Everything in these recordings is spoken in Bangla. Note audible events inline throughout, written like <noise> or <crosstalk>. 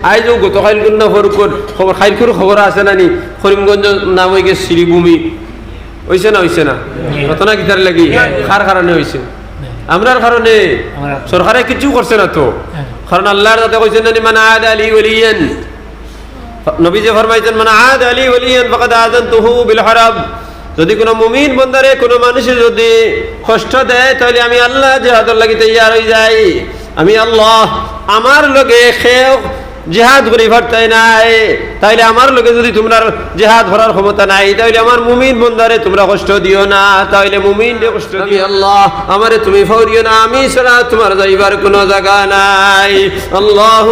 আইজও গতকাল না ফরুকর খবর খাইরকুর খবর আছে নানি করিমগঞ্জ নাম হয়ে গেছে শ্রীভূমি হইছে না হইছে না? ঘটনা কিতার লাগি? কার কারণে হইছে? আমরার কারণে? সরকারে কিছু করছে না তো? কারণ আল্লাহর দাদা কইছেন নানি মানে আদ আলী ওলিয়ান। নবী যে ফরমাইছেন মানে আদ আলী ওলিয়ান ফাকাদ আযানতুহু বিল হারাব যদি কোনো মুমিন বন্দারে কোনো মানুষের যদি কষ্ট দেয় তাহলে আমি আল্লাহ জেহাদর লাগি তৈয়ার হয়ে যাই। আমি আল্লাহ আমার লগে খেয়ে জেহাদ করি ভারতাই নাই। তাইলে আমার লোকে যদি তোমরা জেহাদ ভরার ক্ষমতা নাই তাইলে আমার মুমিন বন্দারে তোমরা কষ্ট দিও না। তাইলে মুমিন কষ্ট দিও আল্লাহ আমারে তুমি ফৌরিও না আমি ছাড়া তোমার যাইবার কোনো জায়গা নাই। আল্লাহ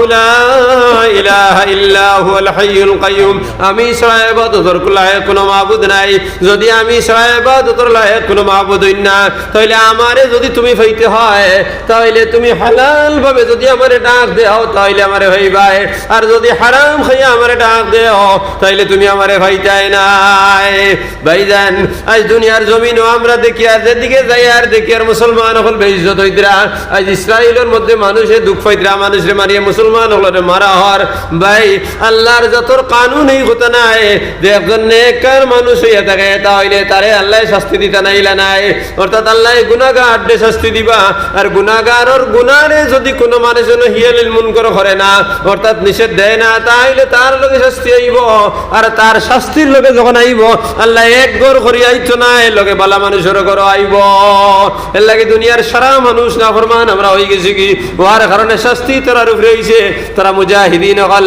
আমি ছাড়া ইবাদতের লায়ক কোনো মাবুদ নাই। যদি আমি ছাড়া ইবাদতের লায়ক কোনো হই না তাইলে আমারে যদি তুমি ফাইতে হয় তাইলে তুমি হালাল ভাবে যদি আমারে ডাক দেও তাইলে আমারে হইবাই। আর যদি হারাম খাইয়া আমারে ডাক দেও, তাইলে তুমি আমারে ভাইতাই নাই। ভাইজান, আজ দুনিয়ার জমিনও আমরা দেখি, আর যেদিকে যাই, আর দেখি আর মুসলমান হল বেইজ্জত হইতরা। আজ ইসরায়েলের মধ্যে মানুষে দুঃখ পাইতরা মানুষরে মারিয়ে মুসলমান হলরে মারা হর ভাই, আল্লাহর যতর কানুন এই হতো নাই, যে একজন নেকর মানুষ হইয়া থাকে তাহলে তারে আল্লাহ শাস্তি দিতে নাইলা নাই। অর্থাৎ আল্লাহ গুনাগার শাস্তি দিবা, আর গুনাগারর গুনারে যদি কোনো মানুষ যেন হিয়ালিল মুনকর করে না, অর্থাৎ নিষেধ দেয় না তাইলে তার শাস্তি আইব। আর তার শাস্তির যখন আইব, আল্লাহ এক করি আইতো না বালা মানুষের ঘর আইব। এর লাগে দুনিয়ার সারা মানুষ না ফরমান আমরা হয়ে গেছি কি? ওয়ার কারণে শাস্তি তারার উপরে হইছে। তারা মুজাহিদিন হল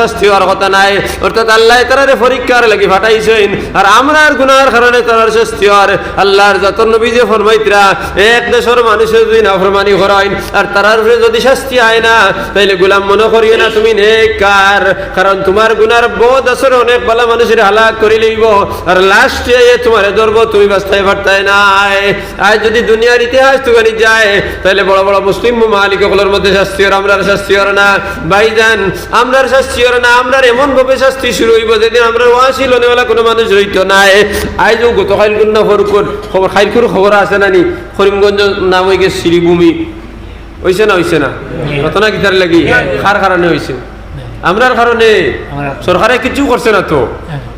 শাস্তি হওয়ার কথা নাই। অর্থাৎ আল্লাহ তারারে পরীক্ষার লাগি ফাটাইছেন। আর আমরার গুনার কারণে তারার শাস্তি হওয়ার আল্লাহর যত নবী যে ফরমাইতরা, এক দেশের মানুষের যদি নাফরমানি করাইন, আর তারার উপরে যদি শাস্তি হয় না, তাইলে গোলাম মনে করিও না তুমি নেকার কারণ তোমার গুনার বোধ আসরে অনেক ভালো মানুষের হালাক করে লইব, আর লাস্টে তোমার ধরব, তুমি বাস্তায় ফারতায় নাই। আজ যদি দুনিয়ার ইতিহাস তুগানি যায়, তাহলে বড় বড় মুসলিম মালিকগুলোর মধ্যে শাস্তি হর আমরার শাস্তি হর না। ভাইজান, আমরার শাস্তি হর না, আমরার এমন ভাবে শাস্তি শুরু হইব যেদিন আমরা ওয়াসিল নেওয়ালা কোনো মানুষ রইত নাই। আজ গতকাল না ফরুকুর খবর খাইরকুর খবর আছে নানি করিমগঞ্জ নাম হয়ে গেছে শ্রীভূমি হইছে না হইছে না? ঘটনা কিতার লাগি কার কারণে হইছে। আমরার কারণে সরকারে কিছু করছে না তো?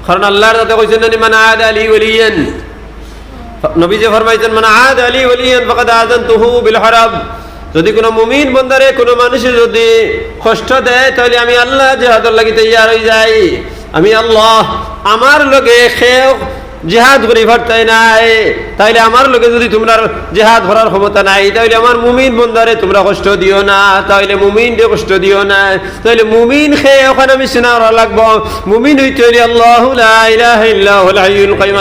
কারণ আল্লাহর দাদা কইছেন নানি মানে আদ আলী ওলিয়ান। নবী যে ফরমাইছেন মানে আদ আলী ওলিয়ান, ফাকাদ আযানতুহু বিল হারাব যদি কোনো মুমিন বন্দারে, কোনো মানুষে যদি কষ্ট দেয়, তাহলে আমি আল্লাহ জেহাদর লাগি তৈয়ার হয়ে যাই। আমি আল্লাহ আমার লগে খেয়ে জেহাদ করি ভারতাই নাই। তাইলে আমার লোকে যদি তোমরা জেহাদ ভরার ক্ষমতা নাই, তাইলে আমার মুমিন বন্দারে তোমরা কষ্ট দিও না। তাইলে মুমিন দিয়ে কষ্ট দিও না। তাইলে মুমিন খেয়ে ওখানে আমি সিনারা লাগবো। মুমিন হইতে হইলে আল্লাহ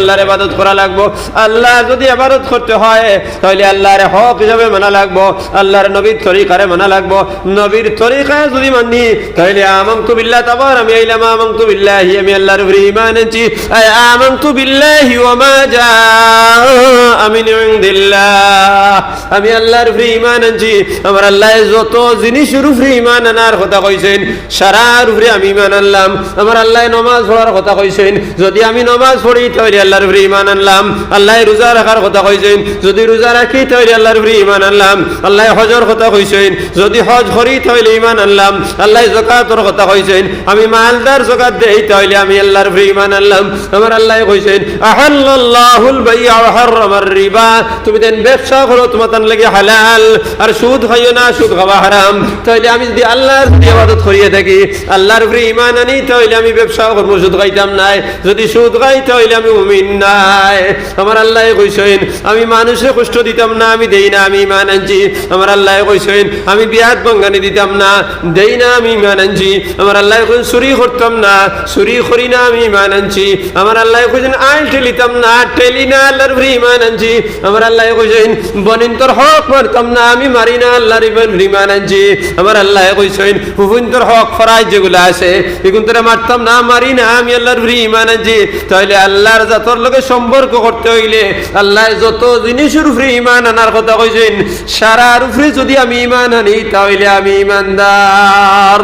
আল্লাহর ইবাদত করা লাগবো। আল্লাহ যদি ইবাদত করতে হয় তাহলে আল্লাহর হক হিসাবে মানা লাগবো। আল্লাহর নবীর তরিকারে মানা লাগবো। নবীর তরিকায় যদি মানি তাহলে আমানতু বিল্লাহ, তাবার আমি আইলাম, আমানতু বিল্লাহি, আমি আল্লাহর উপরে ঈমান আনছি আই আমানতু বিল্লাহি ওয়া মা জাআ মিন ইনদিল্লাহ। আমি আল্লাহর উপরে ঈমান আনছি। আমার আল্লাহ যত জিনিসের উপরে ঈমান আনার কথা কইছেন, সারার উপরে আমি ঈমান আনলাম। আমার আল্লাহ নমাজ পড়ার কথা কইছেন, যদি আমি নমাজ পড়ি তাহলে আল্লাহর উপরে ঈমান আনলাম। আল্লাহ রোজা রাখার কথা কইছেন, যদি রোজা রাখি তাহলে আল্লাহর উপরে ঈমান আনলাম। আল্লাহ হজর কথা কইছেন, যদি হজ করি তাহলে ঈমান আনলাম। আল্লাহ যাকাতর কথা কইছেন, আমি মালদার যাকাত দেই তাহলে আমি আল্লাহর উপরে ঈমান আনলাম। আমার আল্লাহ কইছেন আহাল্লাল্লাহুল বাই'a ওয়া হাররামার রিবা। তুমি দেন ব্যবসা করো, তোমার তান লাগে হালাল। আর সুদ খাইও না, সুদ খাওয়া হারাম। তাহলে আমি যদি আল্লাহর ইবাদত করিয়ে থাকি, আল্লাহর উপরে ঈমান আনি তাহলে আমি ব্যবসা করব, সুদ খাইতাম নাই। যদি সুদ খাই তাহলে আমি মুমিন নাই। আমার আল্লাহ কইছেন, আমি মানুষে কষ্ট দিতাম না, আমি দেই না, আমি ঈমান আনছি। আমার আল্লাহ কইছেন, আমি বিয়াত বঙ্গানি দিতাম না, দেই না, আমি ঈমান আনছি। আমার আল্লাহ কইছেন, চুরি করতাম না, চুরি করি না, আমি ঈমান আনছি। আমার আল্লাহ কইছেন, আইল ঠেলিতাম না, ঠেলি না আল্লাহর উপরে আনছি আমার আল্লাহ কইছেন বনিন্তর হক মারতাম না, আমি মারি না আল্লাহর ঈমান আনছি আমার আল্লাহ কইছেন হুফুন্তর হক ফরাজ যেগুলো আছে, এগুন তোরা মারতাম না, মারি না আমি আল্লাহর ঈমান আনছি তাহলে আল্লাহর জাতর লগে সম্পর্ক করতে হইলে আল্লাহ যত জিনিসের উপরে ঈমান আনার কথা কইছেন, সারার উপরে যদি আমি ঈমান আনি তাহলে আমি ঈমানদার।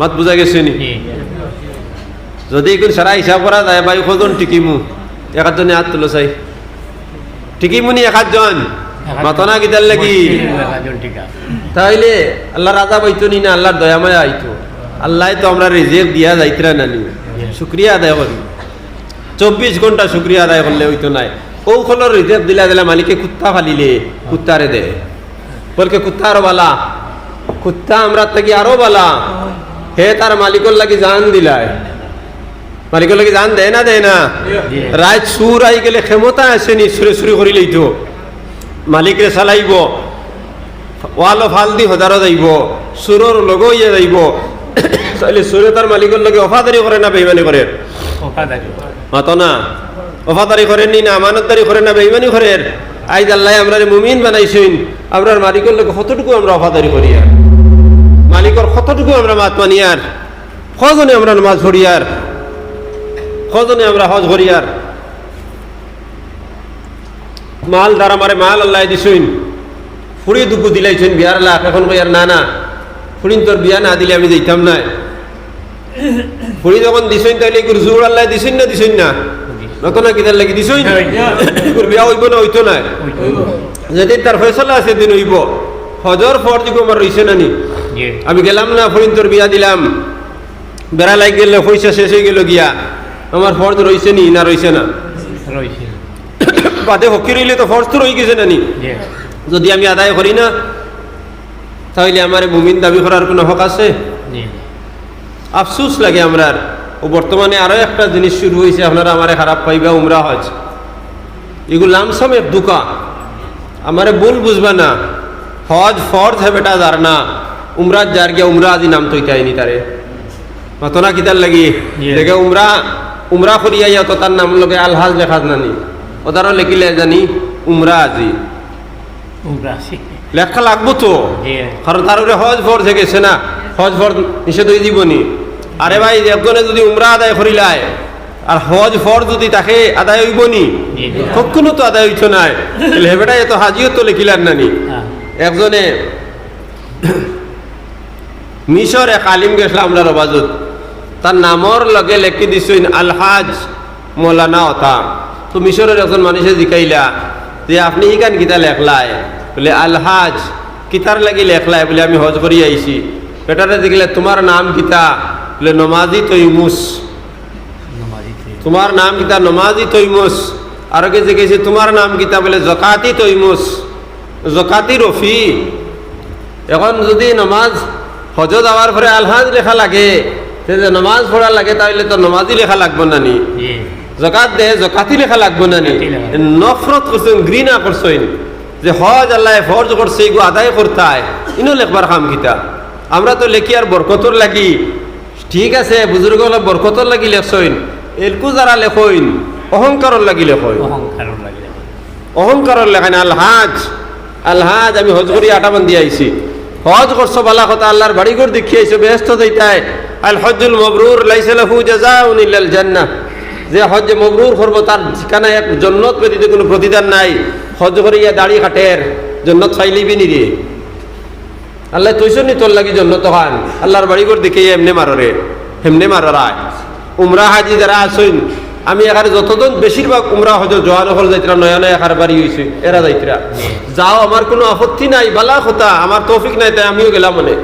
মাত বুঝা গেছে নি? যদি এখন সারা হিসাব করা যায় ভাই কজন টিকিমু। একাধজনে হাত তুলো চাই। টিকিমু নি একাধজন মাতনা গিতার লাগি। তাইলে আল্লাহ রাজা পাইতো নি না আল্লাহর দয়াময় আইতো। আল্লাহ তো আমরা রিজেক্ট দিয়া যাইতরা নানি শুক্রিয়া আদায় করি। চব্বিশ ঘণ্টা শুক্রিয়া আদায় করলে হইতো নাই। কৌশলের রিজেক্ট দিলা দিলা মালিকে কুত্তা ফালিলে কুত্তারে দে। বলকে কুত্তা আরও বালা। কুত্তা আমরা থাকি আরও বালা। হে তার মালিকর লাগি জান দিলায় মালিকর জান দেয় না দেয় না। রাত সুর আই গেলে ক্ষমতা আসেনি সুরে সুরে করিলেই তো মালিকরে চালাইব। ওয়ালো ফাল দি হজারো যাইব সুরর লগ ইয়ে যাইব তাহলে সুরে তার মালিকের লগে অফাদারি করে না বেইমানি করে মাতো না। অফাদারি করেন নি না আমানতদারি করে না বেইমানি করেন আইজ আল্লাহ আমরা মুমিন বানাইছেন আমরার মালিকের লগে কতটুকু আমরা অফাদারি করি আর মালিকর কতটুকু আমরা মাত মানি আর কজনে আমরা নামাজ পড়ি কজনে আমরা হজ করি আর? মাল দ্বারা মারে মাল আল্লাহ দিছুন। ফুড়ি দুঃখ দিলাইছেন বিয়ার লাখ এখন কই আর না না। ফুড়িন তোর বিয়া না দিলে আমি যাইতাম না। ফুড়ি যখন দিছুন তাইলে এগুর জোর আল্লাহ দিছুন না দিছুন না? নতুন কিতার লাগি দিছুন? এগুর বিয়া হইব না হইতো না। যেদিন তার ফয়সলা আছে দিন হইব। হজর ফর দিকে আমার রইছে নানি আমি গেলাম না ফরিন তোর বিয়া দিলাম। বেড়া লাগ গেলে পয়সা শেষ হয়ে গেল গিয়া। আমার ফর্জ রইছে নি না রইছে না? বাদে হকি রইলে তো ফর্জ তো রই গেছে নানি যদি আমি আদায় করি না তাহলে আমার মুমিন দাবি করার কোনো হক আছে? আফসুস লাগে আমরার। ও বর্তমানে আরও একটা জিনিস শুরু হয়েছে আপনারা আমারে খারাপ পাইবা উমরা হজ। এগুলো লামসাম এক দুকা। আমারে ভুল বুঝবা না। হজ ফর্জ হে বেটা যার না। উমরা যার গিয়া উমরা আজি নাম তৈতে আইনি তারে। মাতনা কিতার লাগি? দেখে উমরা উমরা করিয়া ইয়া তো তার নাম লগে আলহাজ লেখা নানি। ওদারও লেখিলে জানি উমরা আজি লেখা লাগবো তো? কারণ তার উপরে হজ ফর গেছে না। হজ ফর নিষেধ হয়ে দিবনি আরে ভাই একজনে যদি উমরা আদায় করিলায় আর হজ ফর যদি তাকে আদায় হইবনি কখনো তো আদায় হইতো নাই। হেবেটা এত হাজিও তো লেখিলার নানি। একজনে মিশর এক আলিম গেছিলাম আমরা রবাজত। তার নামর লগে লেখি দিছইন আলহাজ মৌলানা অথা তো মিশরের একজন মানুষে জিকাইলা যে আপনি ইকান কিতা লেখলায় বলে আলহাজ কিতার লাগি লেখলায় বলে আমি হজ করি আইছি। বেটারে দেখলে তোমার নাম কিতা বলে নমাজি তৈমুস। তোমার নাম কিতা নমাজি তৈমুস। আর কে জিজ্ঞেস তোমার নাম কিতা বলে জকাতি তৈমুস। জকাতি রফি। এখন যদি নমাজ হজ যাওয়ার পরে আলহাজ লেখা লাগে যে নমাজ পড়া লাগে তাহলে তো নমাজি লেখা লাগবো না নি। জকাত দে জকাতি লেখা লাগবো না নি। নফরত করছেন ঘৃণা করছেন। যে হজ আল্লাহ ফরজ করছে এগু আদায় করতায়। ইনো লেখবার কাম কিতা? আমরা তো লেখি আর বরকতর লাগি। ঠিক আছে বুজুর্গ হলে বরকতর লাগি লেখছইন এলকু যারা লেখইন। অহংকারর লাগি লাগে অহংকারের লেখানে আলহাজ। আলহাজ আমি হজ করি আটা বান্ধি আইছি। হজ করছ বালা কথা, আল্লাহর বাড়ি ঘর দেখি আইছো ব্যস্ত যাইতায় আল হজ্জুল মবরুর লাইসা লাহু জাযাউন ইল্লাল জান্নাহ। যে হজ মবরুর করব, তার ঠিকানা এক জন্নত ব্যতীত কোনো প্রতিদান নাই। হজ করিয়া দাড়ি কাটের জন্নত চাইলিবি নি রে আল্লাহ তৈছো নি তোর লাগি জন্নত খান আল্লাহর বাড়ি ঘর দেখে এমনে মাররে হেমনে মাররায় উমরা হাজি যারা আসইন আমি এখানে যতজন বেশিরভাগ উমরা হজ জোয়ান হল যাইতরা নয়া নয়া এখানে বাড়ি হয়েছে এরা যাইতরা। যাও আমার কোনো আপত্তি নাই বালা কথা আমার তৌফিক নাই তাই আমিও গেলাম মানে।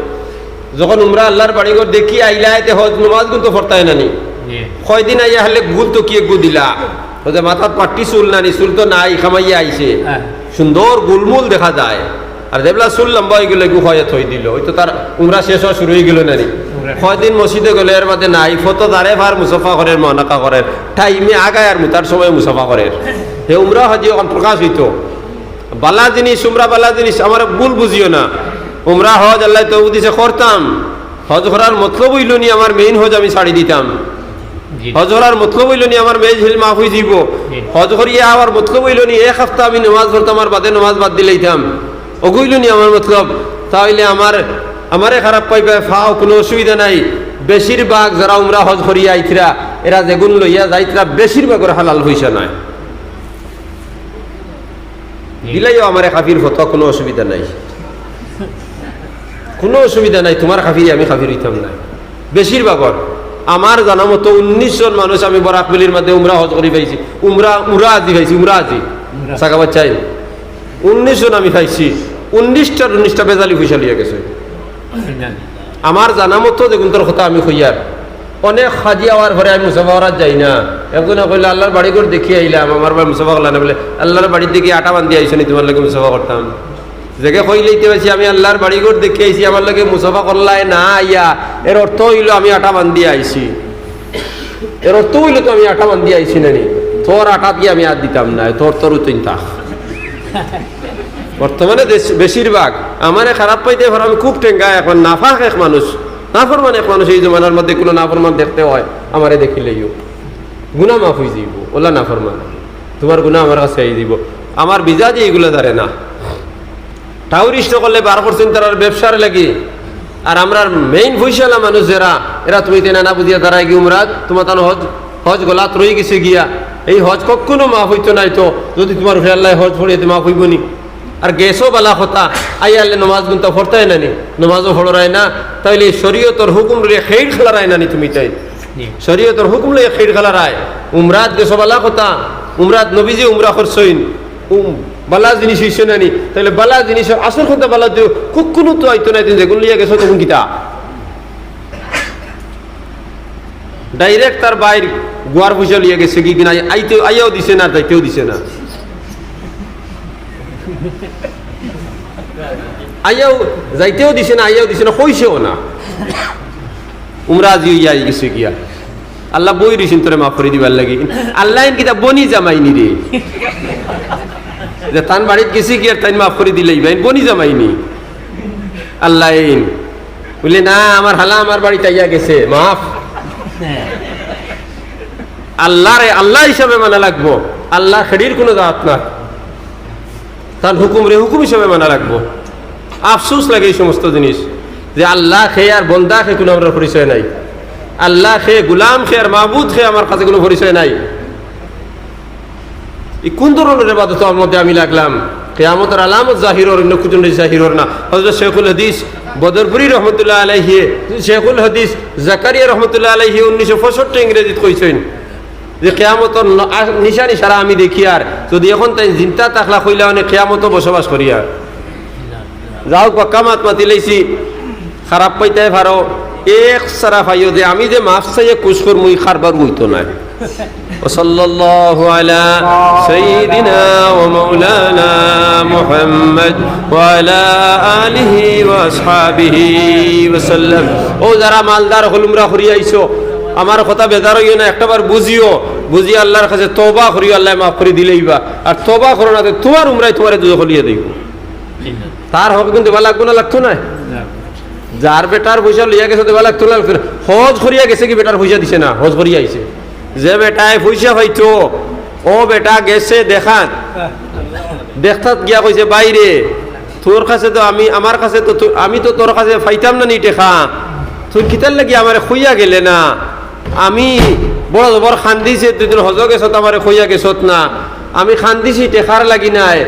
যখন উমরা আল্লাহর বাড়ি ঘর দেখি আইলা এতে হজ নমাজ কিন্তু ফরতায় নানি কয়দিন আইয়া হলে গুল তো কি গু দিলা? মাথার পাট্টি চুল নানি চুল তো নাই খামাইয়া আইছে। হ্যাঁ। সুন্দর গুলমুল দেখা যায়। আর যেগুলা চুল লম্বা হয়ে গেলে গু হয়ে থই দিল ওই তো তার উমরা শেষ হওয়া শুরু হয়ে গেল নানি কয়দিন মসজিদে গেলে এর মাঝে নাই ফটো দাঁড়ে ভার মুসাফা করে মহানাকা করে টাইমে আগায় আর মুতার সময় মুসাফা করে হে উমরা হাজি এখন প্রকাশ হইতো। বালা জিনিস উমরা বালা জিনিস আমার ভুল বুঝিও না। উমরা হজ আল্লাহ তো দিছে করতাম হজ করার মতলব হইল নি আমার মেইন হজ আমি ছাড়ি দিতাম। হজ করার মতলব হইল নি আমার মেজ হিল মাফ হয়ে যাব। হজ করিয়া আমার মতলব হইল নি এক সপ্তাহ আমি নামাজ পড়তাম আর বাদে নামাজ বাদ দিলেইতাম অগুইল নি আমার মতলব। তাহলে আমার আমারে খারাপ পাইবে ফাও কোনো অসুবিধা নাই। বেশিরভাগ যারা উমরা হজ করিয়া আইতরা এরা যেগুন লইয়া যাইতরা বেশিরভাগের হালাল হইছে নয় দিলাইও আমার খাফির ফটো কোনো অসুবিধা নাই। কোনো অসুবিধা নাই তোমার খাফিরি আমি খাফির হইতাম না। বেশিরভাগর। আমার জানা মতো উনিশ জন মানুষ আমি বরাকবেলির মধ্যে উমরা হজ করি পাইছি। উমরা উমরা আজি খাইছি উমরা আজি। সাকা বাচ্চাই। উনিশ জন আমি খাইছি। উনিশটার উনিশটা বেজালি পয়সা লিয়ে গেছে। আমার জানা মতো দেখুন তোর কথা আমি কইয়ার। অনেক সাজি আওয়ার ঘরে আমি মুসাফা যাই না। একজনে কইলে, আল্লাহর বাড়ি করে দেখি আইলাম। আমার বাড়ি মুসাফা করলাম না, বলে, আল্লাহর বাড়ির দিকে আটা বান্ধি আইসো নি তোমার লাগে মুসাফা করতাম। জেগে কইলেইতে পারছি, আমি আল্লাহর বাড়ি করে দেখি আইছি, আমার লাগে মুসাফা করলাই না আইয়া। এর অর্থ হইল আমি আটা বান্ধি আইছি। এর অর্থ হইল তো আমি আটা বান্ধি আইছি নানি তোর আটা দিয়ে আমি আর দিতাম না, তোর তোর চিন্তা বর্তমানে বেশিরভাগ আমারে খারাপ পাইতে পারে আমি খুব টেঙ্গা এখন নাফাক এক মানুষ। নাফরমান এক মানুষ এই জমানার মধ্যে কোনো নাফরমান দেখতে হয়, আমারে দেখিলেইও গুণা মাফ হয়ে যাইব, ওলা নাফরমান। তোমার গুণা আমার কাছে আই দিব আমার বিজা যে এইগুলো ধরে না। টাউরিস্ট করলে বার করছেন তার ব্যবসার লাগি। আর আমরা মেইন পয়সালা মানুষ যারা, এরা তুমি তেনা না বুঝিয়া তারা গিয়ে উমরাত, তোমার তার হজ হজ গলাত রয়ে গেছে গিয়া। এই হজ কখনো মাফ হইতো নাই তো, যদি তোমার ফেরাল্লাই হজ পড়িয়ে মাফ হইব নি আর গেছও বালা কথা আই আল্লে নমাজ গুনতা ফরতাই নানি নমাজও ফড়রায় না। তাইলে শরীয়তর হুকুম রে খেইড খেলারায় নানি তুমি তাই। শরীয়তর হুকুম লইয়া খেইড খেলারায় উমরাত গেছো বালা কথা উমরাত নবীজি উমরা করছইন উম বালা জিনিস হইছে নানি তাহলে বালা জিনিস আসল কথা বালা দিও। কখনো তো আইতো নাই তুমি যেগুন লিয়া গেছো তখন কিতা? ডাইরেক্ট তার বাইর গোয়ার পয়সা লিয়ে গেছে কি কিনা আইতে আইয়াও দিছে না যাইতেও দিছে না। আইয়াও যাইতেও দিছে না, আইয়াও দিছে না, কইছেও না। উমরা আজি ইয়াই গেছে গিয়া। আল্লাহ বই দিছেন তোরে মাফ করে দিবার লাগি। আল্লাহ কিতা বনি জামাইনি রে। যে তান বাড়িত গেছি গিয়া তাই মাফ করে দিলেই ভাই বনি জামাইনি। আল্লাহ বলে না, আমার হালা আমার বাড়িতে আইয়া গেছে, মাফ। আল্লাহ রে আল্লাহ হিসাবে মানা লাগবো। আল্লাহ খেডির কোনো দাঁত না। তার হুকুম রে হুকুম হিসাবে মানা লাগবো আফসোস লাগে এই সমস্ত জিনিস যে আল্লাহ খেয়ে আর বন্দা খেয়ে কোনো আমার পরিচয় নাই। আল্লাহ খেয়ে গুলাম খেয়ে আর মাহবুদ খেয়ে আমার কাছে কোনো পরিচয় নাই। এই কোন ধরনের এবাদত আমার মধ্যে আমি লাগলাম? কেয়ামতের আলামত জাহিরর অন্য জাহিরর না। হজরত শেখুল হাদিস বদরপুরি রহমতুল্লাহ আলাইহি, শেখুল হাদিস জাকারিয়া রহমতুল্লাহ আলাইহি উনিশশো পঁয়ষট্টি ইংরেজিত কইছেন যে কেয়ামতর নিশানি সারা আমি দেখি আর যদি এখন তাই চিন্তা তাকলা কইলা মানে কেয়ামত বসবাস করি আর যাও কামাত মাতি লাইছি খারাপ পাইতে পারো এক সারা পাইও যে আমি যে মাফ চাইয়ে কুশ কর মুই খারবার হইতো না وصلى الله على سيدنا ومولانا محمد وعلى آله وأصحابه وسلم ও যারা মালদার হলুমরা করি আইছো আমার কথা বেজার হইও না একটাবার বুঝিও বুঝি আল্লাহর কাছে তোবা করিও আল্লাহ মাফ করে দিলেই বা। আর তোবা করো না তোমার উমরাই তোমার দুজো খলিয়ে দিব। তার হবে কিন্তু দেওয়া লাগবো না, লাগতো না? যার বেটার পয়সা লইয়া গেছে দেওয়া লাগতো না হজ করিয়া গেছে কি বেটার পয়সা দিছে না? হজ করিয়া আইছে। যে বেটায় পয়সা পাইতো ও বেটা গেছে দেখাত। দেখতাত গিয়া কইছে, বাইরে, তোর কাছে তো আমি, আমার কাছে তো, আমি তো তোর কাছে ফাইতাম না নি টেকা। তুই কিতার লাগি আমার খুইয়া গেলে না? আমি বড় জবর খান্দিছে তুই তোর হজ গেছত, আমার খুইয়া গেছত না। আমি খান্দিছি টেখার লাগি নাই।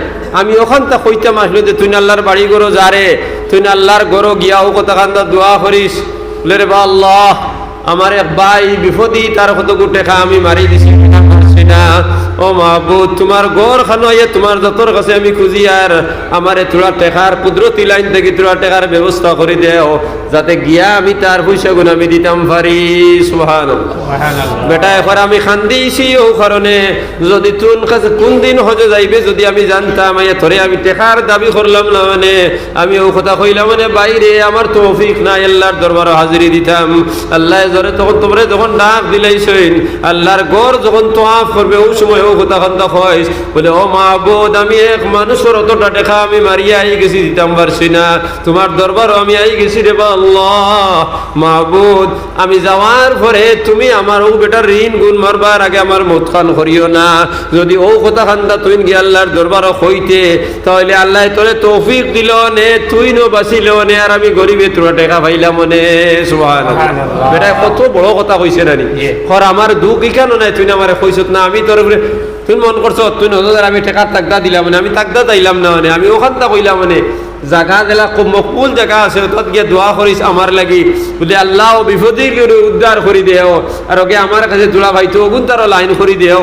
আমি ওখান তা কইতাম আসলো যে, তুই আল্লাহর বাড়ি গরো যারে তুই আল্লাহর গরো গিয়া ও কথা খান্দা দোয়া করিস বলে রে বা আল্লাহ, আমার বাই বিপদি তার কত টেকা আমি মারি দিছি না। ও মাহবুদ তোমার গড় খানোয়ে তোমার যতর কাছে আমি খুঁজি আর আমারে তোরা টেকার কুদরতি লাইন থেকে তোরা টেকার ব্যবস্থা করে দেও যাতে গিয়া আমি তার পয়সা গুণ আমি দিতাম পারি সুহান বেটা এখন আমি খান্দিছি ও কারণে যদি তুন কাছে কোন দিন হজে যাইবে যদি আমি জানতাম তোরে আমি টেকার দাবি করলাম না মানে। আমি ও কথা কইলাম মানে বাইরে আমার তৌফিক নাই আল্লাহর দরবার হাজিরি দিতাম আল্লাহ জরে তখন তোমরা যখন ডাক দিলাইছেন আল্লাহর গড় যখন তোয়াফ করবে ওই সময় ও কথা খান্দা হয়। বলে ও মাহবুদ আমি এক মানুষের অতটা টেকা আমি মারিয়া আই গেছি দিতাম পারছি না। তোমার দরবারও আমি আই গেছি রে আল্লাহ। মাহবুদ আমি যাওয়ার পরে তুমি আমার ও বেটার ঋণ গুণ মারবার আগে আমার মুখ খান করিও না। যদি ও কথা খান্দা তুই গিয়ে আল্লাহর দরবারও হইতে তাহলে আল্লাহ তোরে তৌফিক দিল নে তুই নো বাঁচিল নে আর আমি গরিবে তোরা টেকা পাইলাম নে। সুহান বেটা কত বড় কথা কইছে নানি। খর আমার দুঃখ কেন নাই তুই না আমার কইছত না। আমি তোর তুই মন করছ, তুই নজর আমি টেকার তাকদা দিলাম মানে আমি তাকদা দিলাম না মানে আমি ওখান কইলাম মানে। জাগা দিলা খুব মকবুল জায়গা আছে তত গিয়ে দোয়া করিস আমার লাগি। বলে আল্লাহ বিপদে উদ্ধার করি দেও আর ওকে আমার কাছে দুলা ভাই তো ওগুন তারও লাইন করি দেও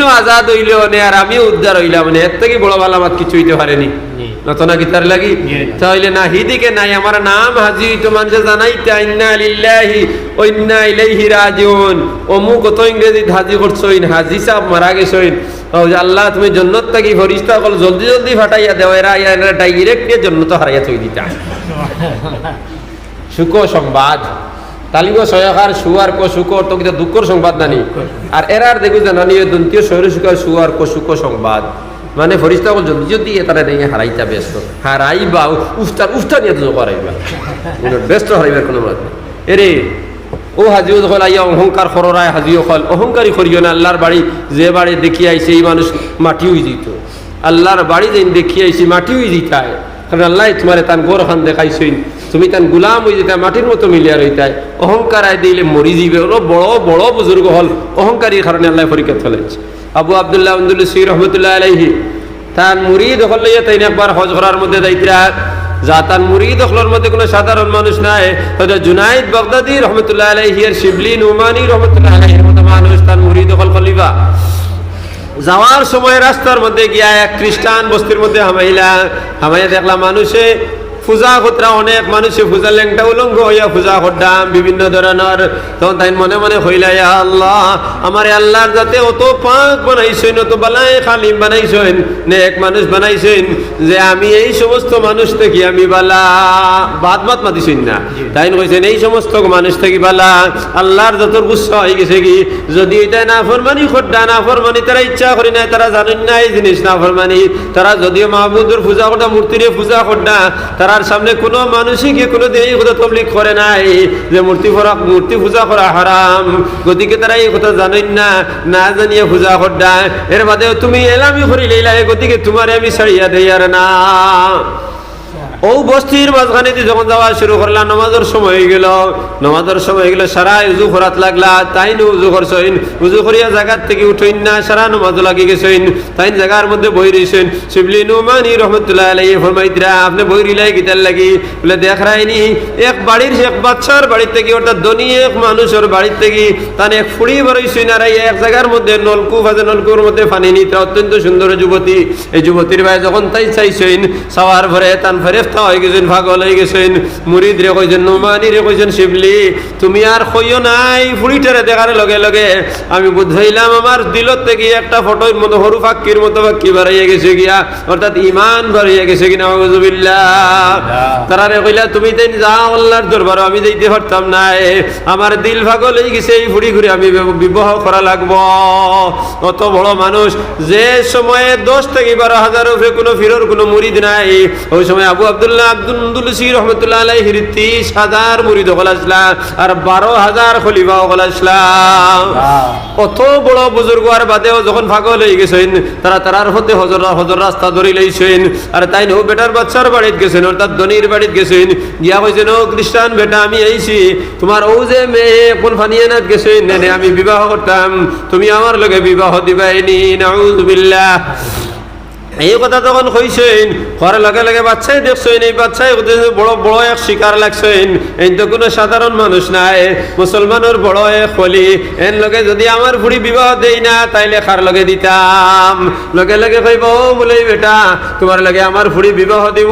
নো আজাদ হইলেও নে আর আমিও উদ্ধার হইলাম মানে এর থেকে বড় ভালো আমার কিছু হইতে পারেনি। নতনা গীতার লাগি। তাহলে না হিদিকে নাই আমার নাম হাজি তো মানুষে জানাইতে ইন্না লিল্লাহি ও ইন্না ইলাইহি রাজিউন অমুক কত ইংরেজি হাজি করছইন হাজি সাহেব মারা গেছইন। আল্লাহ, তুমি জন্নত থাকি ফরিস্তা, কল জলদি জলদি ফাটাইয়া দেও, এরা এরা ডাইরেক্ট দিয়ে জন্নত হারাইয়া থই দিতা সুখ সংবাদ। তালিগ সয়াকার সুয়ার ক সুখ তো কিতা দুঃখর সংবাদ নানি। আর এরার দেখু জানানি দন্তীয় শহরে সুখার সুয়ার ক সুখ সংবাদ। মানে ফরিস্তা কল জলদি জলদি তারা নিয়ে হারাইতা ব্যস্ত। হারাইবা উফতার উফতা নিয়ে তো হারাইবা মানে ব্যস্ত হারাইবার কোনো মাত নেই। এরে ও হাজিও যখন আইয়া অহংকার খরায় হাজিও খল অহংকারী করিও না, আল্লাহর বাড়ি যে বাড়ি দেখি আইছে এই মানুষ মাটি হয়ে যেত আল্লাহর বাড়ি যেন দেখি আইছি মাটি হয়ে যেতায় কারণ আল্লাহ তোমার তান গোর খান দেখাইছইন তুমি তান গুলাম হয়ে যেতে মাটির মতো মিলিয়া রইতায়। অহংকার আয় দিলে মরি যাবে ওরা বড় বড় বুজুর্গ হল। অহংকারীর কারণে আল্লাহ পরীক্ষা ফেলেছে আবু আবদুল্লাহ আব্দুল সি রহমতুল্লাহ আলাইহি, তার মুরিদ হল লইয়া তাই একবার হজ করার মধ্যে দায়িত্রা তার মুরিদ হলের মধ্যে কোনো সাধারণ মানুষ নাই। হয়তো জুনাইদ বগদাদি রহমতুল্লাহ আলাইহি আর শিবলি নুমানি রহমতুল্লাহ আলাইহির মতো মানুষ, তার মুরিদ হল কলিবা যাওয়ার সময় রাস্তার মধ্যে গিয়া এক খ্রিস্টান বস্তির মধ্যে হামাইলা হামাইয়া দেখলাম মানুষে পূজা খতরা অনেক মানুষে পূজা লেংটা উলঙ্গ হইয়া পূজা বিভিন্ন ধরনের। তখন তাই মনে মনে হইলা ইয়া আল্লাহ আমার আল্লাহর যাতে অত পাক বানাইছেন অত বালাই খালিম বানাইছেন মানুষ বানাইছেন যে আমি এই সমস্ত মানুষ থেকে আমি বালা। বাদ বাদ মাতিছেন না। তাই কইছেন এই সমস্ত মানুষ থেকে বালা। আল্লাহর যত গুচ্ছা হয়ে গেছে কি? যদি এটা না ফরমানি খোদ্দা না ফরমানি তারা ইচ্ছা করি না তারা জানেন না এই জিনিস না ফরমানি তারা যদিও মাহবুদুর পূজা করতা মূর্তিরে পূজা করতা তারার সামনে কোনো মানুষই কি কোনো দিন এই কথা তবলিক করে নাই যে মূর্তি ফরা মূর্তি পূজা করা হারাম। গতিকে তারা এই কথা জানেন না না জানিয়ে পূজা করডা এর বাদে তুমি এলামি করিলে গতিকে তোমার আমি ছাড়িয়া দেয়ার না। ও বস্তির মাঝখানে যখন যাওয়া শুরু করলাম নমাজের সময় হয়ে গেল। নমাজের সময় হয়ে গেল সারা উজু করাত লাগলা। তাই নো উজু করছইন, উজু করিয়া জায়গার থেকে উঠইন না, সারা নমাজ লাগি গেছেন তাই জায়গার মধ্যে বই রইছেন শিবলি নুমানি রহমতুল্লাহ আলাইহি ফরমাইতরা, আপনি বই রিলাই গিতার লাগি? বলে, দেখ রাইনি, এক বাড়ির এক বাচ্চার বাড়ির থেকে, অর্থাৎ ধনী এক মানুষের বাড়ির থেকে, তান এক ফুড়ি বেরোইছেন আর এই এক জায়গার মধ্যে নলকূপ আছে, নলকূপের মধ্যে পানি নিতে অত্যন্ত সুন্দর যুবতী। এই যুবতীর ভাই যখন তাই চাইছেন, সাওয়ার ভরে তান ফেরেফতা হয়ে গেছেন ভাগল হয়ে গেছেন। মুরিদ রে কইছেন নুমানি রে কইছেন শিবলি তুমি আর কইও নাই ফুড়িটারে দেখার লগে লগে। আমি বুঝাইলাম আমার দিলত থেকে একটা ফটোর মতো সরু ফাক্কির মতো ফাক্কি বাড়াইয়া গেছে গিয়া অর্থাৎ ইমান বাড়িয়ে গেছে কিনা নওয়াজুবিল্লাহ তারারে কইলা তুমি তাই যাও আল্লাহর দরবার আমি যাইতে পারতাম নাই আমার দিল ভাগল হয়ে গেছে এই ফুড়ি ঘুরে আমি বিব- বিবাহ করা লাগবো। অত বড় মানুষ যে সময়ে দশ থেকে বারো হাজার উপরে কোনো ফিরর কোনো মুরিদ নাই ওই সময় আবু আবদুল্লাহ আব্দুল সি রহমতুল্লাহ আলাইহির তিরিশ হাজার মুরিদ হল আসলাম আর বারো হাজার খলিফা হল আসলাম। কত বড় বুজুর্গ আর বাদেও যখন হয়ে গেছেন তারা তারার হতে হজর হজর রাস্তা ধরে লইছেন। আর তাই নো বেটার বাচ্চার বাড়িতে গেছেন অর্থাৎ ধনির বাড়িতে গেছেন। গিয়া কইছেন ও খ্রিস্টান বেটা আমি আইছি। তোমার ও যে মেয়ে কোন ফানিয়ানাত গেছেন? আমি বিবাহ করতাম। তুমি আমার লগে বিবাহ দিবাইনি নাউজুবিল্লাহ এই কথা তখন কইছেন ঘরে লগে লগে বাচ্চাই দেখছেন এই বাচ্চাই বড় বড় এক শিকার লাগছেন। এই তো কোনো সাধারণ মানুষ নাই মুসলমানের বড় এক হলি। এর লগে যদি আমার বুড়ি বিবাহ দেই না তাইলে খার লগে দিতাম? লগে লগে কইব ও বলে বেটা তোমার লগে আমার বুড়ি বিবাহ দিব।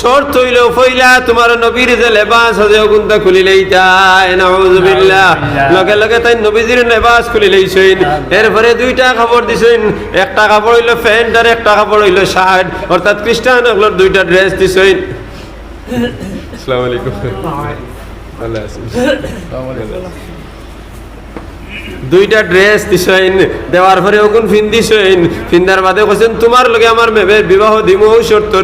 শর্ত হইল ফইলা তোমার নবীর যে লেবাস আছে ওগুনটা খুলি লইতাই। নাউজুবিল্লাহ। লগে লগে তাই নবীজির লেবাস খুলি লইছেন। এরপরে দুইটা খবর দিছেন। একটা কাপড় হইল প্যান্ট আর একটা কাপড় হইল শার্ট অর্থাৎ খ্রিস্টান দুইটা ড্রেস আছেন? দুইটা ড্রেস দেওয়ার পরে ওগুন ফিন ফিন্দার বাদে তোমার লগে আমার মেবের বিবাহ দিমু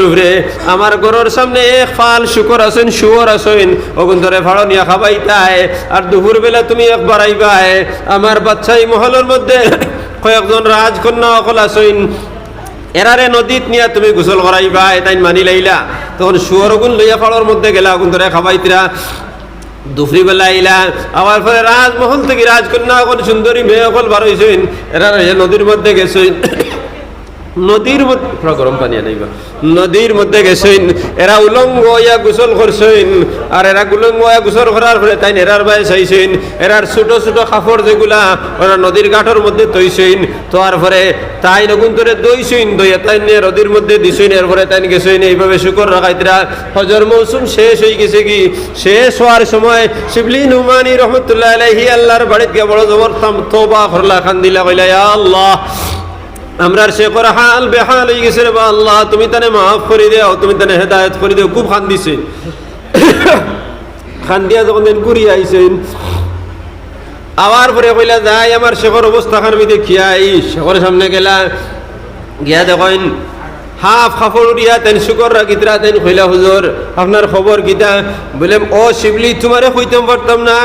উপরে। আমার ঘরের সামনে এক ফাল শুকর আছেন, শুয়র আছেন। ওগুন ধরে ভাড়ো নিয়া খাবাইতায়। আর দুপুর বেলা তুমি একবার আইবাই আমার বাচ্চাই মহলের মধ্যে কয়েকজন রাজকন্যা অকল আছেন। এরারে নদীত নিয়া তুমি গোসল করাইবা এটাই মানি লাইলা। তখন শুয়র গুণ লইয়া পাড়ার মধ্যে গেলা গুণ ধরে খাবাইতিরা। দুপুরি বেলা আইলা, আবার পরে রাজমহল থেকে রাজকন্যা এখন সুন্দরী মেয়ে অকল বার হয়েছেন এরা নদীর মধ্যে গেছেন নদীর মধ্যে গরম পানি আনাইবা নদীর মধ্যে গেছেন এরা উলঙ্গ ইয়া গোসল করছেন আর এরা উলঙ্গ ইয়া গোসল করার পরে তাই এরার বাই চাইছেন এরার ছোট ছোট কাপড় যেগুলা ওরা নদীর ঘাটের মধ্যে তৈছেন তোয়ার পরে তাই নগুন তোরে দইছেন দইয়া তাই নিয়ে নদীর মধ্যে দিছেন এরপরে তাই গেছেন এইভাবে শুকর রাখাইতরা হজর মৌসুম শেষ হয়ে গেছে কি? শেষ হওয়ার সময় শিবলি নুমানি রহমতুল্লাহ আলাইহি আল্লাহর বাড়িতে বড় জবর তোবা করলা খান দিলা কইলা আল্লাহ আমরার শেখর হাল বেহাল হয়ে গেছে রে আল্লাহ, তুমি তানে মাফ করে দেও, তুমি তানে হেদায়ত করে দেও, খুব খান দিছে <coughs> খান দিয়া যখন ঘুরি আইছেন, আবার পরে কইলা, যাই, আমার শেখর অবস্থা খান আমি দেখিয়াই শেখর সামনে গেলা, গিয়া দেখেন, হাফ খাফর উড়িয়া তেন শুকর রাখিতরা তেন কইলা, হুজুর, আপনার খবর গীতা বলে ও শিবলি, তোমারে কইতাম পারতাম না